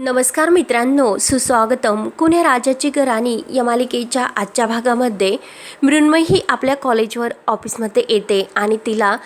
नमस्कार मित्रांनो सुस्वागतम. कुण्या राजाची गराणी या मालिकेच्या आजच्या भागामध्ये मृण्मयी ही आपल्या कॉलेजवर ऑफिसमध्ये येते आणि तिला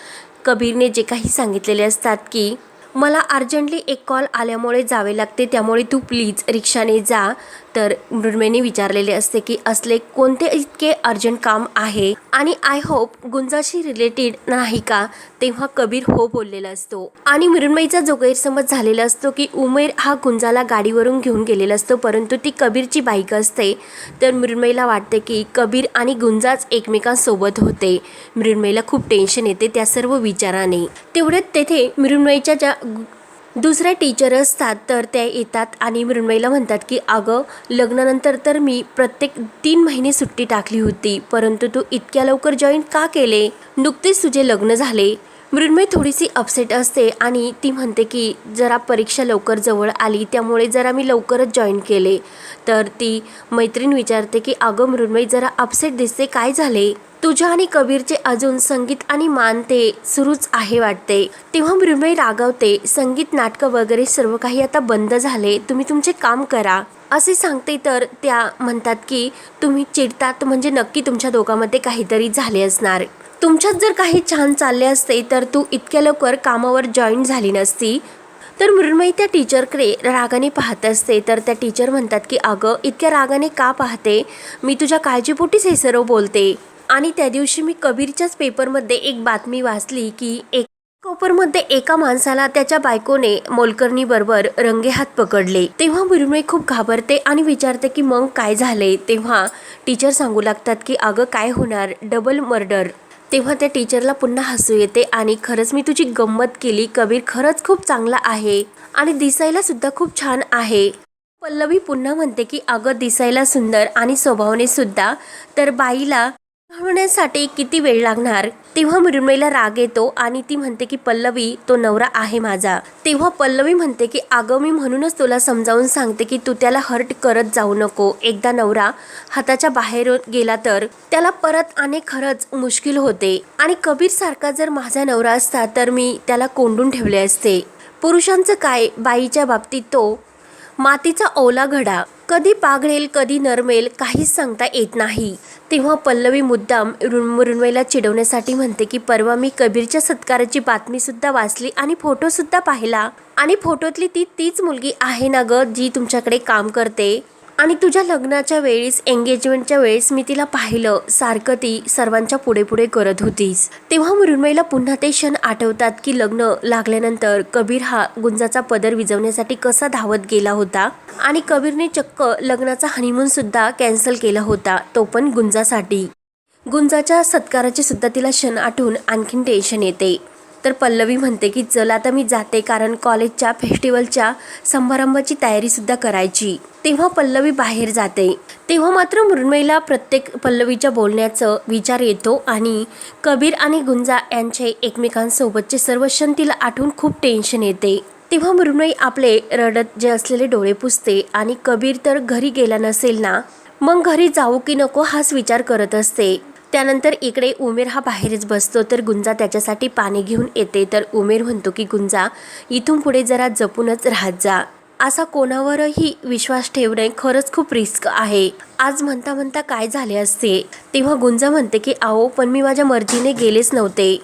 कबीरने जे काही सांगितलेले असतात की मला अर्जंटली एक कॉल आल्यामुळे जावे लागते त्यामुळे तू प्लीज रिक्षाने जा. तर मृण्मेने विचारलेले असते की असले कोणते इतके अर्जंट काम आहे? आणि आय होप गुंजाशी रिलेटेड नाही का? तेव्हा कबीर हो बोललेला असतो. आणि मृण्मयीचा जो गैरसमज झालेला असतो की उमेर हा गुंजाला गाडीवरून घेऊन गेलेला असतो परंतु ती कबीरची बाईक असते. तर मृण्मयीला वाटते की कबीर आणि गुंजाच एकमेकांसोबत होते. मृण्मयीला खूप टेन्शन येते त्या सर्व विचाराने. तेवढ्यात तेथे मृण्मयीच्या ज्या दुसऱ्या टीचर असतात तर त्या येतात आणि मृण्मयीला म्हणतात की अगं लग्नानंतर तर मी प्रत्येक तीन महिने सुट्टी टाकली होती परंतु तू इतक्या लवकर जॉईन का केले? नुकतेच तुझे लग्न झाले. मृण्मयी थोडीशी अपसेट असते आणि ती म्हणते की जरा परीक्षा लवकर जवळ आली त्यामुळे जरा मी लवकरच जॉईन केले. तर ती मैत्रीण विचारते की अगं मृण्मयी जरा अपसेट दिसते काय झाले? तुझ्या आणि कबीरचे अजून संगीत आणि मान ते सुरूच आहे वाटते. तेव्हा मृण्मयी रागावते संगीत नाटकं वगैरे सर्व काही आता बंद झाले तुम्ही तुमचे काम करा. असे सांगते तर त्या म्हणतात की तुम्ही चिडतात म्हणजे नक्की तुमच्या दोघांमध्ये काहीतरी झाले असणार. तुमच्यात जर काही छान चालले असते तर तू इतक्या लवकर कामावर जॉईन झाली नसती. तर मृण्मयी त्या टीचरकडे रागाने पाहत असते. तर त्या टीचर म्हणतात की अगं इतक्या रागाने का पाहते? मी तुझ्या काळजीपोटीच हे सर्व बोलते. आणि त्या दिवशी मी कबीरच्याच पेपरमध्ये एक बातमी वाचली की एक कोपरमध्ये एका माणसाला त्याच्या बायकोने मोलकर्णी बरोबर रंगेहात पकडले. तेव्हा मृण्मयी खूप घाबरते आणि विचारते की मग काय झाले तेव्हा टीचर सांगू लागतात की अगं काय होणार? डबल मर्डर तेव्हा त्या टीचरला पुन्हा हसू येते आणि खरंच मी तुझी गंमत केली. कबीर खरंच खूप चांगला आहे आणि दिसायला सुद्धा खूप छान आहे. पल्लवी पुन्हा म्हणते की अगं दिसायला सुंदर आणि स्वभावने सुद्धा. तर बाईला होण्यासाठी किती वेळ लागणार? तेव्हा मृण्मयीला राग येतो आणि ती म्हणते की पल्लवी तो नवरा आहे माझा. तेव्हा पल्लवी म्हणते की अगं मी म्हणूनच तुला समजावून सांगते की तू त्याला हर्ट करत जाऊ नको. एकदा नवरा हाताच्या बाहेर गेला तर त्याला परत आणि खरंच मुश्किल होते. आणि कबीर सारखा जर माझा नवरा असता तर मी त्याला कोंडून ठेवले असते. पुरुषांचं काय? बाईच्या बाबतीत तो मातीचा ओला घडा. कधी पाघळेल कधी नरमेल काहीच सांगता येत नाही. तेव्हा पल्लवी मुद्दाम मृण्मयीला चिडवण्यासाठी म्हणते की परवा मी कबीरच्या सत्काराची बातमीसुद्धा वाचली आणि फोटोसुद्धा पाहिला. आणि फोटोतली ती तीच मुलगी आहे ना ग जी तुमच्याकडे काम करते? आणि तुझ्या लग्नाच्या वेळेस एंगेजमेंटच्या वेळेस मी तिला पाहिलं. सारखं ती सर्वांच्या पुढे पुढे करत होतीस. तेव्हा मृण्मयीला पुन्हा ते क्षण आठवतात की लग्न लागल्यानंतर कबीर हा गुंजाचा पदर विजवण्यासाठी कसा धावत गेला होता आणि कबीरने चक्क लग्नाचा हनीमून सुद्धा कॅन्सल केला होता तो पण गुंजासाठी. गुंजाच्या सत्काराचे सुद्धा तिला क्षण आठवून आणखीन टेन्शन येते. तर पल्लवी म्हणते की चल आता मी जाते कारण कॉलेजच्या फेस्टिवलच्या समारंभाची तयारीसुद्धा करायची. तेव्हा पल्लवी बाहेर जाते. तेव्हा मात्र मृण्मयीला प्रत्येक पल्लवीच्या बोलण्याचं विचार येतो आणि कबीर आणि गुंजा यांचे एकमेकांसोबतचे सर्व क्षण तिला आठवून खूप टेन्शन येते. तेव्हा मृण्मयी आपले रडत जे असलेले डोळे पुसते आणि कबीर तर घरी गेला नसेल ना मग घरी जाऊ की नको हाच विचार करत असते. त्यानंतर इकडे उमेर हा बाहेरच बसतो तर गुंजा त्याच्यासाठी पाणी घेऊन येते. तर उमेर म्हणतो की गुंजा इथून पुढे जरा जपूनच राहत जा. असा कोणावरही विश्वास ठेवणे खरंच खूप रिस्क आहे. आज म्हणता म्हणता काय झाले असते? तेव्हा गुंजा म्हणते की आहो पण मी माझ्या मर्जीने गेलेच नव्हते.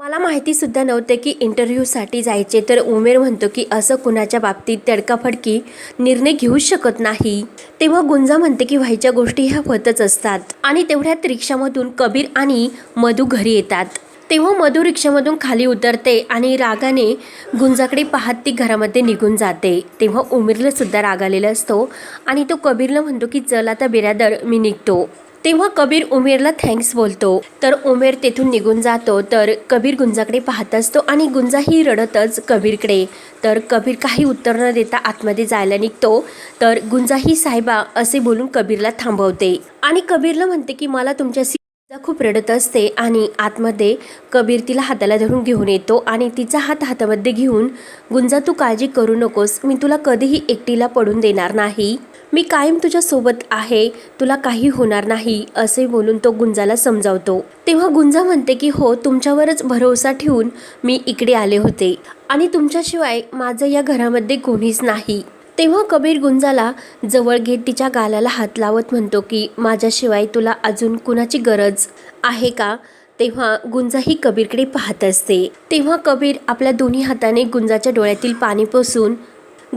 मला माहितीसुद्धा नव्हते की इंटरव्ह्यूसाठी जायचे तर उमेर म्हणतो की असं कुणाच्या बाबतीत तडकाफडकी निर्णय घेऊच शकत नाही. तेव्हा गुंजा म्हणते की व्हायच्या गोष्टी ह्या होतच असतात आणि तेवढ्यात रिक्षामधून कबीर आणि मधू घरी येतात. तेव्हा मधू रिक्षामधून खाली उतरते आणि रागाने गुंजाकडे पाहत ती घरामध्ये निघून जाते. तेव्हा उमेरला सुद्धा राग आलेला असतो आणि तो कबीरला म्हणतो की चल आता बिरादर मी निघतो. तेव्हा कबीर उमेरला थँक्स बोलतो. तर उमेर तेथून निघून जातो तर कबीर गुंजाकडे पाहत असतो आणि गुंजाही रडतच कबीरकडे. तर कबीर काही उत्तर न देता आतमध्ये जायला निघतो. तर गुंजाही साहेबा असे बोलून कबीरला थांबवते. आणि कबीरला म्हणते की मला तुमच्याशी खूप रडत असते आणि आतमध्ये कबीर तिला हाताला धरून घेऊन येतो आणि तिचा हात हातामध्ये घेऊन गुंजा तू काळजी करू नकोस. मी तुला कधीही एकटीला पडून देणार नाही. मी कायम तुझ्यासोबत आहे. तुला काही होणार नाही असे बोलून तो गुंजाला समजावतो. तेव्हा गुंजा म्हणते की हो तुमच्यावरच भरोसा ठेवून मी इकडे आले होते आणि तुमच्याशिवाय माझं या घरामध्ये कोणीच नाही. तेव्हा कबीर गुंजाला जवळ घेत तिच्या गालाला हात लावत म्हणतो की माझ्याशिवाय तुला अजून कुणाची गरज आहे का? तेव्हा गुंजा ही कबीरकडे पाहत असते. तेव्हा कबीर आपल्या दोन्ही हाताने गुंजाच्या डोळ्यातील पाणी पोसून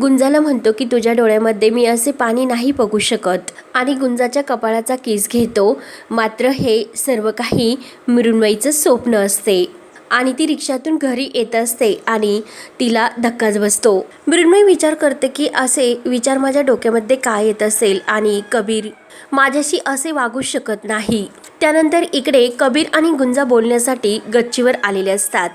गुंजाला म्हणतो की तुझ्या डोळ्यामध्ये मी असे पाणी नाही बघू शकत. आणि गुंजाच्या कपाळाचा केस घेतो. मात्र हे सर्व काही मृण्मयीचं स्वप्न असते. आणि ती रिक्षातून घरी येत असते आणि तिला धक्काच बसतो. मृण्मयी विचार करते की असे विचार माझ्या डोक्यामध्ये काय येत असेल आणि कबीर माझ्याशी असे वागू शकत नाही. त्यानंतर इकडे कबीर आणि गुंजा बोलण्यासाठी गच्चीवर आलेले असतात.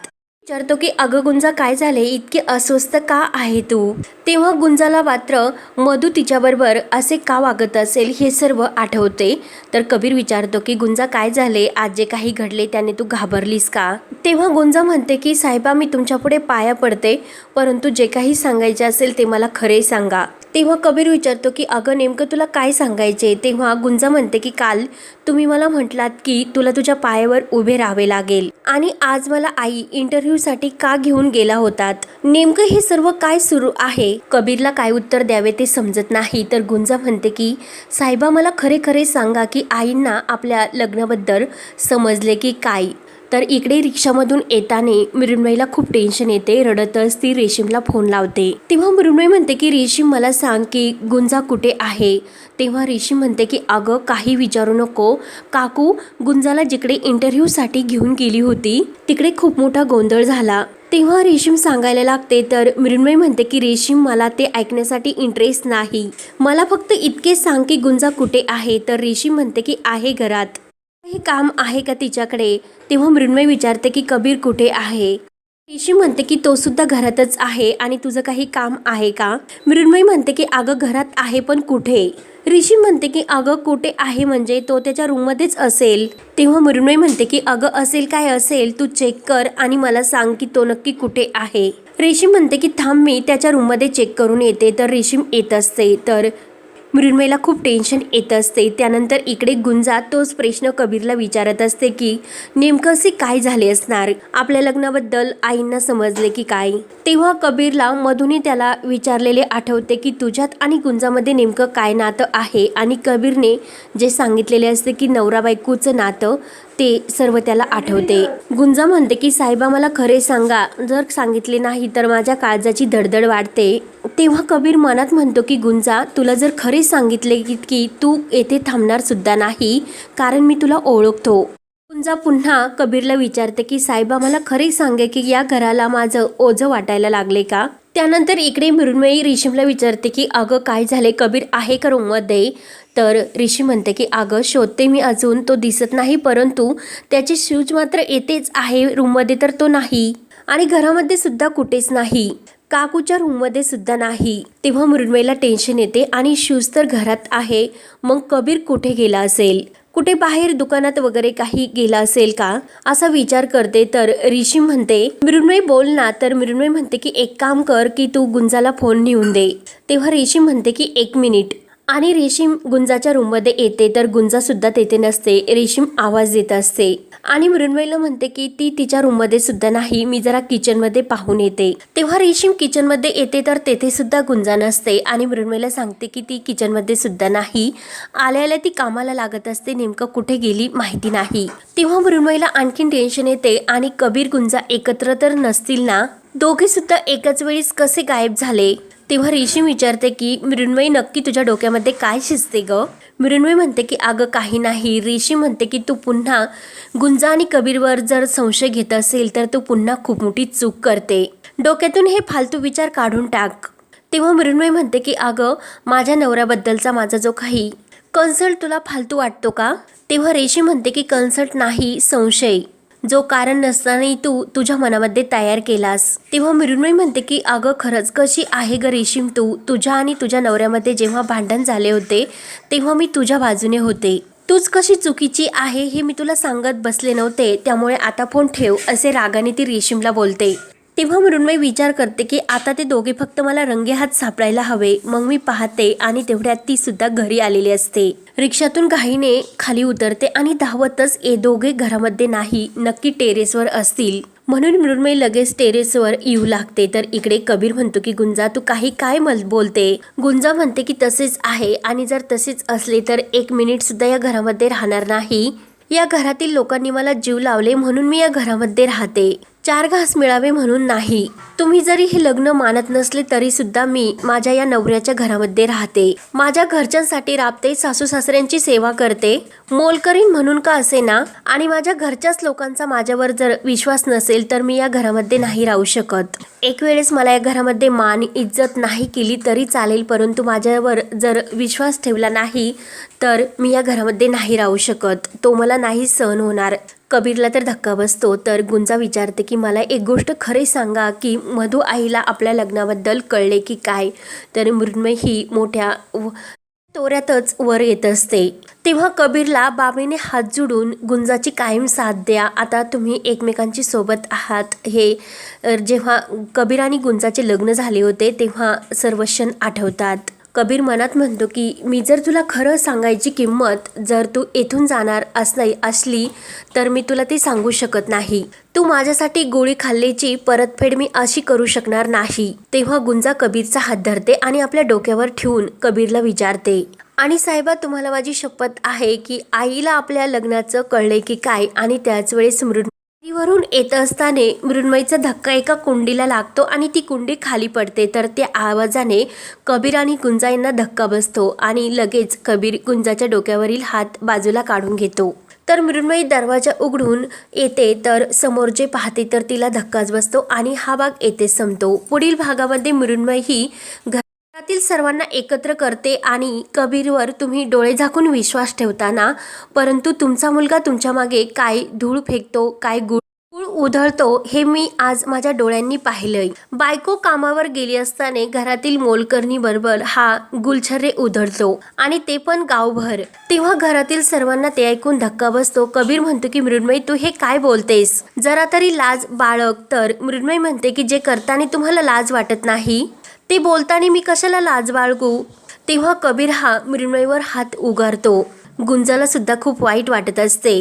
विचारतो की अगं गुंजा काय झाले इतके अस्वस्थ का आहे तू? तेव्हा गुंजाला मात्र मधू तिच्याबरोबर असे का वागत असेल हे सर्व आठवते. तर कबीर विचारतो की गुंजा काय झाले आज जे काही घडले त्याने तू घाबरलीस का? तेव्हा गुंजा म्हणते की साहेबा मी तुमच्यापुढे पाया पडते परंतु जे काही सांगायचे असेल ते मला खरे सांगा. तेव्हा कबीर विचारतो की अगं नेमकं तुला काय सांगायचे तेव्हा गुंजा म्हणते की काल तुम्ही मला म्हटलात की तुला तुझ्या पायावर उभे राहावे लागेल आणि आज मला आई इंटरव्ह्यूसाठी का घेऊन गेला होतात? नेमकं हे सर्व काय सुरू आहे? कबीरला काय उत्तर द्यावे ते समजत नाही. तर गुंजा म्हणते की साहेबा मला खरे खरे सांगा की आईंना आपल्या लग्नाबद्दल समजले की काय? तर इकडे रिक्षामधून येताने मृण्मयीला खूप टेन्शन येते रडतच ती रेशीमला फोन लावते. तेव्हा मृण्मयी म्हणते की रेशीम मला सांग की गुंजा कुठे आहे? तेव्हा रेशीम म्हणते की अगं काही विचारू नको. काकू गुंजाला जिकडे इंटरव्ह्यूसाठी घेऊन गेली होती तिकडे खूप मोठा गोंधळ झाला. तेव्हा रेशीम सांगायला लागते तर मृण्मयी म्हणते की रेशीम मला ते ऐकण्यासाठी इंटरेस्ट नाही. मला फक्त इतके सांग की गुंजा कुठे आहे. तर रेशीम म्हणते की आहे घरात. हे काम आहे का तिच्याकडे? तेव्हा मृण्मय विचारते की कबीर कुठे आहे? ऋषी म्हणते की तो सुद्धा घरातच आहे आणि तुझं काही काम आहे का? मृण्मयी म्हणते की अगं घरात आहे पण कुठे? ऋषी म्हणते की अगं कुठे आहे म्हणजे तो त्याच्या रूममध्येच असेल. तेव्हा मृण्मयी म्हणते की अगं असेल काय असेल तू चेक कर आणि मला सांग की तो नक्की कुठे आहे. रेशीम म्हणते की थांब मी त्याच्या रूममध्ये चेक करून येते. तर रेशीम येत असते. तर मृण्मयीला खूप टेन्शन येत असते. त्यानंतर इकडे गुंजा तोच प्रश्न कबीरला विचारत असते की नेमकं असे काय झाले असणार? आपल्या लग्नाबद्दल आईंना समजले की काय? तेव्हा कबीरला मधुने त्याला विचारलेले आठवते की तुझ्यात आणि गुंजामध्ये नेमकं काय नातं आहे? आणि कबीरने जे सांगितलेले असते की नवरा बायकोचं नातं ते सर्व त्याला आठवते. गुंजा म्हणते की साहेबा मला खरे सांगा. जर सांगितले नाही तर माझ्या काळजाची धडधड वाढते. तेव्हा कबीर मनात म्हणतो की गुंजा तुला जर खरे सांगितले की की तू येथे थांबणार सुद्धा नाही कारण मी तुला ओळखतो. गुंजा पुन्हा कबीरला विचारते की साहेबा मला खरे सांगे की या घराला माझं ओझं वाटायला लागले का? त्यानंतर इकडे मृण्मयी रेशीमला विचारते की अगं काय झाले? कबीर आहे का रूममध्ये तर ऋषी म्हणते की अगं शोधते मी अजून तो दिसत नाही परंतु त्याचे शूज मात्र येतेच आहे रूममध्ये तर तो नाही. आणि घरामध्ये सुद्धा कुठेच नाही. काकूच्या रूममध्ये सुद्धा नाही. तेव्हा मृण्मयीला टेन्शन येते आणि शूज तर घरात आहे. मग कबीर कुठे गेला असेल? कुठे बाहेर दुकानात वगैरे काही गेला असेल का? असा विचार करते. तर ऋषी म्हणते मृण्मय बोल ना. तर मृण्मय म्हणते की एक काम कर की तू गुंजाला फोन नेऊन दे. तेव्हा ऋषी म्हणते की एक मिनिट आणि रेशीम गुंजाच्या रूममध्ये येते तर गुंजासुद्धा तेथे नसते रेशीम आवाज देत असते. आणि मृण्मयीला म्हणते की ती तिच्या रूममध्ये सुद्धा नाही मी जरा किचनमध्ये पाहून येते. तेव्हा रेशीम किचनमध्ये येते तर तेथे सुद्धा गुंजा नसते. आणि मृण्मयीला सांगते की ती किचनमध्ये सुद्धा नाही. आल्याला ती कामाला लागत असते नेमकं कुठे गेली माहिती नाही. तेव्हा मृण्मयीला आणखीन टेन्शन येते आणि कबीर गुंजा एकत्र तर नसतील ना? दोघे सुद्धा एकाच वेळीस कसे गायब झाले? तेव्हा ऋषी विचारते की मृण्मयी नक्की तुझ्या डोक्यामध्ये काय शिजते ग? मृण्मयी म्हणते की अगं काही नाही. ऋषी म्हणते की तू पुन्हा गुंजा आणि कबीरवर जर संशय घेत असेल तर तू पुन्हा खूप मोठी चूक करते. डोक्यातून हे फालतू विचार काढून टाक. तेव्हा मृण्मयी म्हणते की अगं माझ्या नवऱ्याबद्दलचा माझा जो काही कन्सल्ट तुला फालतू वाटतो का? तेव्हा रेशी म्हणते की कन्सल्ट नाही संशय. जो कारण नसतानाही तू तुझ्या मनामध्ये तयार केलास. तेव्हा मृण्मयी म्हणते की अगं खरंच कशी आहे ग रेशीम तू? तुझ्या आणि तुझ्या नवऱ्यामध्ये जेव्हा भांडण झाले होते तेव्हा मी तुझ्या बाजूने होते. तूच कशी चुकीची आहे हे मी तुला सांगत बसले नव्हते त्यामुळे आता फोन ठेव असे रागाने ती रेशीमला बोलते. तेव्हा मृण्मयी विचार करते की आता ते दोघे फक्त मला रंगेहात सापडायला हवे. मग मी पाहते आणि तेवढ्यात ती सुद्धा घरी आलेली असते. रिक्षातून घाईने खाली उतरते आणि धावतच ए दोघे घरामध्ये नाही नक्की टेरेसवर असतील. म्हणून मृण्मयी लगेच टेरेसवर येऊ लागते. तर इकडे कबीर म्हणतो की गुंजा तू काही काय मल बोलते. गुंजा म्हणते की तसेच आहे आणि जर तसेच असले तर एक मिनिट सुद्धा या घरामध्ये राहणार नाही. या घरातील लोकांनी मला जीव लावले म्हणून मी या घरामध्ये राहते. चार घास मिळावे म्हणून नाही. तुम्ही जरी हे लग्न मानत नसले तरी सुद्धा मी माझ्या या नवऱ्याच्या घरामध्ये राहते. माझ्या घरच्यांसाठी राबते सासू सासऱ्यांची सेवा करते. मोलकरीन म्हणून का असे ना आणि माझ्या घरच्याच लोकांचा माझ्यावर जर विश्वास नसेल तर मी या घरामध्ये नाही राहू शकत. एक वेळेस मला या घरामध्ये मान इज्जत नाही केली तरी चालेल परंतु माझ्यावर जर विश्वास ठेवला नाही तर मी या घरामध्ये नाही राहू शकत. तो मला नाही सहन होणार. कबीरला तर धक्का बसतो. तर गुंजा विचारते की मला एक गोष्ट खरे सांगा की मधू आईला आपल्या लग्नाबद्दल कळले की काय? तर मृण्मय ही मोठ्या व- तोऱ्यातच वर येत असते. तेव्हा कबीरला बाबीने हात जोडून गुंजाची कायम साथ द्या. आता तुम्ही एकमेकांची सोबत आहात. हे जेव्हा कबीर आणि गुंजाचे लग्न झाले होते तेव्हा सर्व क्षण आठवतात. कबीर मनात म्हणतो की मी जर तुला खरं सांगायची किंमत जर तू येथून जाणार असली असली तर मी तुला ती सांगू शकत नाही. तू माझ्यासाठी गोळी खाल्ल्याची परतफेड मी अशी करू शकणार नाही. तेव्हा गुंजा कबीरचा हात धरते आणि आपल्या डोक्यावर ठेवून कबीरला विचारते आणि साहेबा तुम्हाला माझी शपथ आहे की आईला आपल्या लग्नाचं कळले की काय? आणि त्याच वेळेस मृत वरून येत असताना मृण्मयीचा धक्का एका कुंडीला लागतो आणि ती कुंडी खाली पडते. तर त्या आवाजाने कबीर आणि गुंजा यांना धक्का बसतो आणि लगेच कबीर गुंजाच्या डोक्यावरील हात बाजूला काढून घेतो. तर मृण्मयी दरवाजा उघडून येते तर समोर जे पाहते तर तिला धक्काच बसतो आणि हा भाग येथे संपतो. पुढील भागामध्ये मृण्मयी ही घरातील सर्वांना एकत्र करते आणि कबीरवर तुम्ही डोळे झाकून विश्वास ठेवताना परंतु तुमचा मुलगा तुमच्या मागे काय धूळ फेकतो काय गुळ कूळ उधळतो हे मी आज माझ्या डोळ्यांनी पाहिलंय. बायको कामावर गेली असताना घरातील मोलकर्णी बरोबर हा गुलछर्रे उधळतो आणि ते पण गावभर. तेव्हा घरातील सर्वांना ते ऐकून धक्का बसतो. कबीर म्हणतो की मृण्मयी तू हे काय बोलतेस? जरा तरी लाज बाळग. तर मृण्मयी म्हणते की जे करताना तुम्हाला लाज वाटत नाही ते बोलताना मी कशाला लाज बाळगू? तेव्हा कबीर हा मृण्मयीवर हात उगारतो. गुंजाला सुद्धा खूप वाईट वाटत असते.